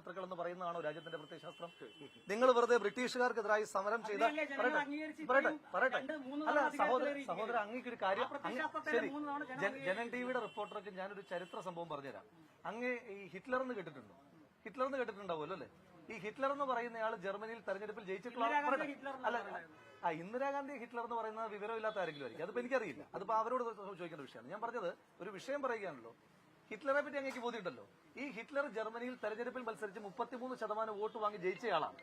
ശത്രുക്കൾ എന്ന് പറയുന്നതാണോ രാജ്യത്തിന്റെ പ്രത്യയശാസ്ത്രം നിങ്ങൾ വെറുതെ ബ്രിട്ടീഷുകാർക്കെതിരായി സമരം ചെയ്ത പറയട്ടെ അല്ല സഹോദര സഹോദര അങ്ങേക്ക് ഒരു കാര്യം ശരി ജനൻ ടിവിയുടെ റിപ്പോർട്ടർക്ക് ഞാനൊരു ചരിത്ര സംഭവം പറഞ്ഞുതരാം. അങ്ങ് ഈ ഹിറ്റ്ലർ എന്ന് കേട്ടിട്ടുണ്ടോ? ഹിറ്റ്ലർ എന്ന് കേട്ടിട്ടുണ്ടാവുമല്ലോ അല്ലേ? ഈ ഹിറ്റ്ലർ എന്ന് പറയുന്നയാൾ ജർമ്മനിയിൽ തെരഞ്ഞെടുപ്പിൽ ജയിച്ചിട്ടുള്ള അല്ല ആ ഇന്ദിരാഗാന്ധി ഹിറ്റ്ലർ എന്ന് പറയുന്നത് വിവരമില്ലാത്ത ആരെങ്കിലും ആയിരിക്കും. അതിപ്പോ എനിക്കറിയില്ല. അതിപ്പോ അവരോട് ചോദിക്കേണ്ട വിഷയമാണ്. ഞാൻ പറഞ്ഞത് ഒരു വിഷയം പറയുകയാണല്ലോ. ഹിറ്റ്ലറെ പറ്റി അങ്ങേക്ക് ബോധ്യമുണ്ടല്ലോ. ഈ ഹിറ്റ്ലർ ജർമ്മനിയിൽ തെരഞ്ഞെടുപ്പിൽ മത്സരിച്ച് മുപ്പത്തിമൂന്ന് ശതമാനം വോട്ട് വാങ്ങി ജയിച്ചയാളാണ്.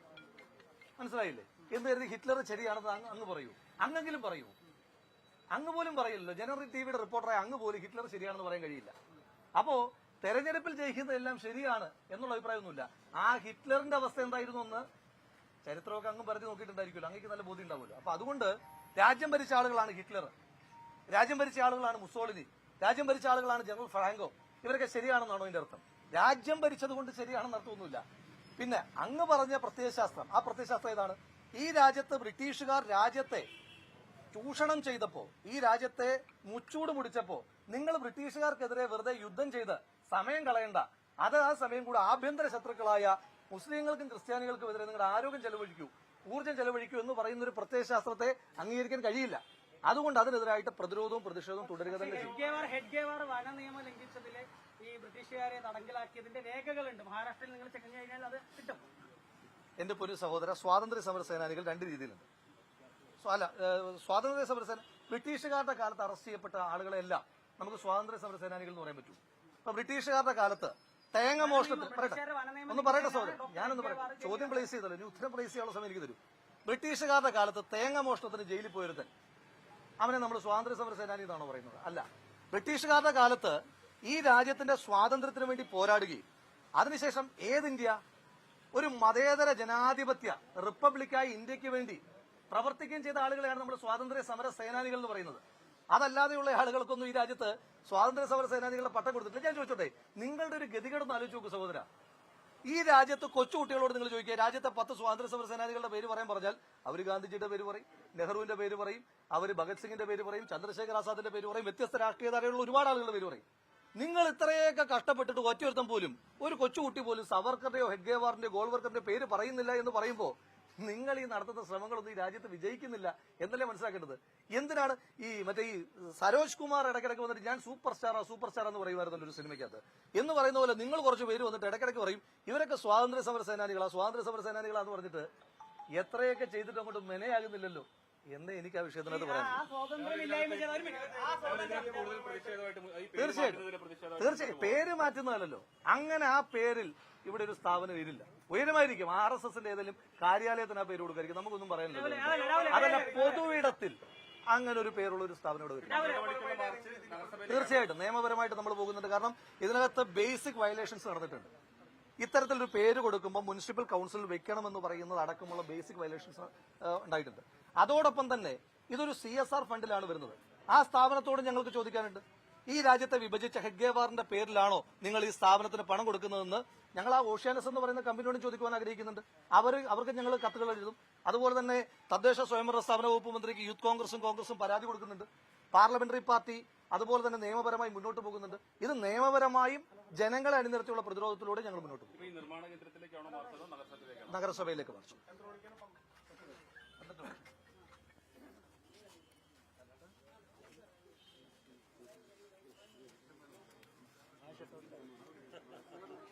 മനസ്സിലായില്ലേ? എന്ന് കരുതി? ഹിറ്റ്ലർ ശരിയാണെന്ന് അങ്ങ് പറയൂ. അങ്ങെങ്കിലും പറയൂ. അങ്ങ് പോലും പറയില്ലല്ലോ. ജനറൽ ടിവിയുടെ റിപ്പോർട്ടറായ അങ്ങ് പോലും ഹിറ്റ്ലർ ശരിയാണെന്ന് പറയാൻ കഴിയില്ല. അപ്പോ തെരഞ്ഞെടുപ്പിൽ ജയിക്കുന്നതെല്ലാം ശരിയാണ് എന്നുള്ള അഭിപ്രായമൊന്നുമില്ല. ആ ഹിറ്റ്ലറിന്റെ അവസ്ഥ എന്തായിരുന്നു എന്ന് ചരിത്രമൊക്കെ അങ്ങ് പറഞ്ഞു നോക്കിയിട്ടുണ്ടായിരിക്കുമല്ലോ. അങ്ങേക്ക് നല്ല ബോധ്യം ഉണ്ടാവുമല്ലോ. അപ്പൊ അതുകൊണ്ട് രാജ്യം ഭരിച്ച ആളുകളാണ് ഹിറ്റ്ലർ. രാജ്യം ഭരിച്ച ആളുകളാണ് മുസോളിനി. രാജ്യം ഭരിച്ച ആളുകളാണ് ജനറൽ ഫ്രാങ്കോ. ഇവരൊക്കെ ശരിയാണെന്നാണോ ഇതിന്റെ അർത്ഥം? രാജ്യം ഭരിച്ചത് കൊണ്ട് ശരിയാണെന്ന് അർത്ഥമൊന്നുമില്ല. പിന്നെ അങ്ങ് പറഞ്ഞ പ്രത്യയശാസ്ത്രം ആ പ്രത്യയശാസ്ത്രം ഏതാണ്? ഈ രാജ്യത്ത് ബ്രിട്ടീഷുകാർ രാജ്യത്തെ ചൂഷണം ചെയ്തപ്പോ ഈ രാജ്യത്തെ മുച്ചൂട് മുടിച്ചപ്പോ നിങ്ങൾ ബ്രിട്ടീഷുകാർക്കെതിരെ വെറുതെ യുദ്ധം ചെയ്ത് സമയം കളയണ്ട. അത് ആ സമയം കൂടെ ആഭ്യന്തര ശത്രുക്കളായ മുസ്ലിങ്ങൾക്കും ക്രിസ്ത്യാനികൾക്കും എതിരെ നിങ്ങളുടെ ആരോഗ്യം ചെലവഴിക്കൂ ഊർജം ചെലവഴിക്കൂ എന്ന് പറയുന്ന ഒരു പ്രത്യയശാസ്ത്രത്തെ അംഗീകരിക്കാൻ കഴിയില്ല. അതുകൊണ്ട് അതിനെതിരായിട്ട് പ്രതിരോധവും പ്രതിഷേധവും തുടരുക തന്നെ ചെയ്യും. വന നിയമം ലംഘിച്ചതിൽ ഈ ബ്രിട്ടീഷുകാരെ തടങ്കലാക്കിയതിന്റെ രേഖകളുണ്ട്. മഹാരാഷ്ട്രയിൽ നിങ്ങൾ ചെക്ക് കഴിഞ്ഞാൽ അത് കിട്ടും. എന്റെ പൊരു സഹോദര സ്വാതന്ത്ര്യ സമര സേനാനികൾ രണ്ട് രീതിയിലുണ്ട്. അല്ല സ്വാതന്ത്ര്യ സമര സേന ബ്രിട്ടീഷുകാരുടെ കാലത്ത് അറസ്റ്റ് ചെയ്യപ്പെട്ട ആളുകളെല്ലാം നമുക്ക് സ്വാതന്ത്ര്യ സമര സേനാനികൾ എന്ന് പറയാൻ പറ്റൂ. അപ്പൊ ബ്രിട്ടീഷുകാരുടെ കാലത്ത് തേങ്ങ മോഷണത്തിൽ പറയട്ടെ ഒന്ന് പറയട്ടെ സഹോദരൻ. ഞാനൊന്ന് പറയാം ചോദ്യം പ്ലേസ് ചെയ്തല്ലോ ഇനി ഉത്തരം പ്ലേസ് ചെയ്യാനുള്ള സമയം എനിക്ക് തരും. ബ്രിട്ടീഷുകാരുടെ കാലത്ത് തേങ്ങ മോഷണത്തിന് ജയിലിൽ പോയിരുത്തൻ അവനെ നമ്മൾ സ്വാതന്ത്ര്യ സമര സേനാനി എന്നാണോ പറയുന്നത്. അല്ല ബ്രിട്ടീഷുകാരുടെ കാലത്ത് ഈ രാജ്യത്തിന്റെ സ്വാതന്ത്ര്യത്തിന് വേണ്ടി പോരാടുകയും അതിനുശേഷം ഏത് ഇന്ത്യ? ഒരു മതേതര ജനാധിപത്യ റിപ്പബ്ലിക്കായി ഇന്ത്യയ്ക്ക് വേണ്ടി പ്രവർത്തിക്കുകയും ചെയ്ത ആളുകളെയാണ് നമ്മൾ സ്വാതന്ത്ര്യ സമര സേനാനികൾ എന്ന് പറയുന്നത്. അതല്ലാതെയുള്ള ആളുകൾക്കൊന്നും ഈ രാജ്യത്ത് സ്വാതന്ത്ര്യ സമര സേനാനികളുടെ പട്ടം കൊടുത്തിട്ടില്ല. ഞാൻ ചോദിച്ചോട്ടെ നിങ്ങളുടെ ഒരു ഗതികേടൊന്ന് ആലോചിച്ച് നോക്കൂ സഹോദര. ഈ രാജ്യത്ത് കൊച്ചുകുട്ടികളോട് നിങ്ങൾ ചോദിക്കുക രാജ്യത്തെ പത്ത് സ്വാതന്ത്ര്യ സമര സേനാനികളുടെ പേര് പറയാൻ പറഞ്ഞാൽ അവർ ഗാന്ധിജിയുടെ പേര് പറയും നെഹ്റുവിന്റെ പേര് പറയും അവർ ഭഗത് സിംഗിന്റെ പേര് പറയും ചന്ദ്രശേഖർ ആസാദിന്റെ പേര് പറയും വ്യത്യസ്ത രാഷ്ട്രീയധാരയുള്ള ഒരുപാട് ആളുകളുടെ പേര് പറയും. നിങ്ങൾ ഇത്രയൊക്കെ കഷ്ടപ്പെട്ടിട്ട് ഒറ്റയൊരുത്തം പോലും ഒരു കൊച്ചുകുട്ടി പോലും സവർക്കറുടെയോ ഹെഡ്ഗേവാറിന്റെയോ ഗോൾവർക്കറിന്റെ പേര് പറയുന്നില്ല എന്ന് പറയുമ്പോൾ നിങ്ങൾ ഈ നടത്തുന്ന ശ്രമങ്ങളൊന്നും ഈ രാജ്യത്ത് വിജയിക്കുന്നില്ല എന്നല്ലേ മനസ്സിലാക്കേണ്ടത്? എന്തിനാണ് ഈ മറ്റേ ഈ സരോജ് കുമാർ ഇടയ്ക്കിടയ്ക്ക് വന്നിട്ട് ഞാൻ സൂപ്പർ സ്റ്റാറാ സൂപ്പർ സ്റ്റാർ എന്ന് പറയുമായിരുന്നല്ലോ ഒരു സിനിമയ്ക്കകത്ത്. എന്ന് പറയുന്ന പോലെ നിങ്ങൾ കുറച്ച് പേര് വന്നിട്ട് ഇടയ്ക്കിടയ്ക്ക് പറയും ഇവരൊക്കെ സ്വാതന്ത്ര്യ സമര സേനാനികളാ സ്വാതന്ത്ര്യ സമര സേനാനികളാന്ന് പറഞ്ഞിട്ട് എത്രയൊക്കെ ചെയ്തിട്ട് അങ്ങോട്ട് മെനയാകുന്നില്ലല്ലോ. എന്നേ എനിക്ക് ആ വിഷയത്തിനകത്ത് പറയാൻ പേര് തീർച്ചയായിട്ടും. തീർച്ചയായും പേര് മാറ്റുന്നതല്ലോ അങ്ങനെ ആ പേരിൽ ഇവിടെ ഒരു സ്ഥാപനം വരില്ല ഉയരമായിരിക്കും. ആർ എസ് എസിന്റെ ഏതെങ്കിലും കാര്യാലയത്തിന് ആ പേര് കൊടുക്കായിരിക്കും നമുക്കൊന്നും പറയാനില്ല അതല്ല പൊതുവിടത്തിൽ അങ്ങനെ ഒരു പേരുള്ള ഒരു സ്ഥാപനം ഇവിടെ വരും. തീർച്ചയായിട്ടും. നിയമപരമായിട്ട് നമ്മൾ പോകുന്നുണ്ട്. കാരണം ഇതിനകത്ത് ബേസിക് വയലേഷൻസ് നടന്നിട്ടുണ്ട്. ഇത്തരത്തിലൊരു പേര് കൊടുക്കുമ്പോൾ മുനിസിപ്പൽ കൗൺസിൽ വെക്കണമെന്ന് പറയുന്നത് അടക്കമുള്ള ബേസിക് വയലേഷൻസ് ഉണ്ടായിട്ടുണ്ട്. അതോടൊപ്പം തന്നെ ഇതൊരു സി എസ് ആർ ഫണ്ടിലാണ് വരുന്നത്. ആ സ്ഥാപനത്തോട് ഞങ്ങൾക്ക് ചോദിക്കാനുണ്ട്. ഈ രാജ്യത്തെ വിഭജിച്ച ഹെഡ്ഗേവാറിന്റെ പേരിലാണോ നിങ്ങൾ ഈ സ്ഥാപനത്തിന് പണം കൊടുക്കുന്നതെന്ന് ഞങ്ങൾ ആ ഓഷ്യാനസ് എന്ന് പറയുന്ന കമ്പനിയോടും ചോദിക്കുവാൻ ആഗ്രഹിക്കുന്നുണ്ട്. അവർ അവർക്ക് ഞങ്ങൾ കത്തുകൾ എഴുതും. അതുപോലെ തന്നെ തദ്ദേശ സ്വയംഭരണ സ്ഥാപന വകുപ്പ് മന്ത്രിക്ക് യൂത്ത് കോൺഗ്രസും കോൺഗ്രസും പരാതി കൊടുക്കുന്നുണ്ട്. പാർലമെന്ററി പാർട്ടി അതുപോലെ തന്നെ നിയമപരമായി മുന്നോട്ട് പോകുന്നുണ്ട്. ഇത് നിയമപരമായും ജനങ്ങളെ അണിനിരത്തിയുള്ള പ്രതിരോധത്തിലൂടെ ഞങ്ങൾ മുന്നോട്ട് പോകും. നഗരസഭയിലേക്ക് മറിച്ചു 写撮った。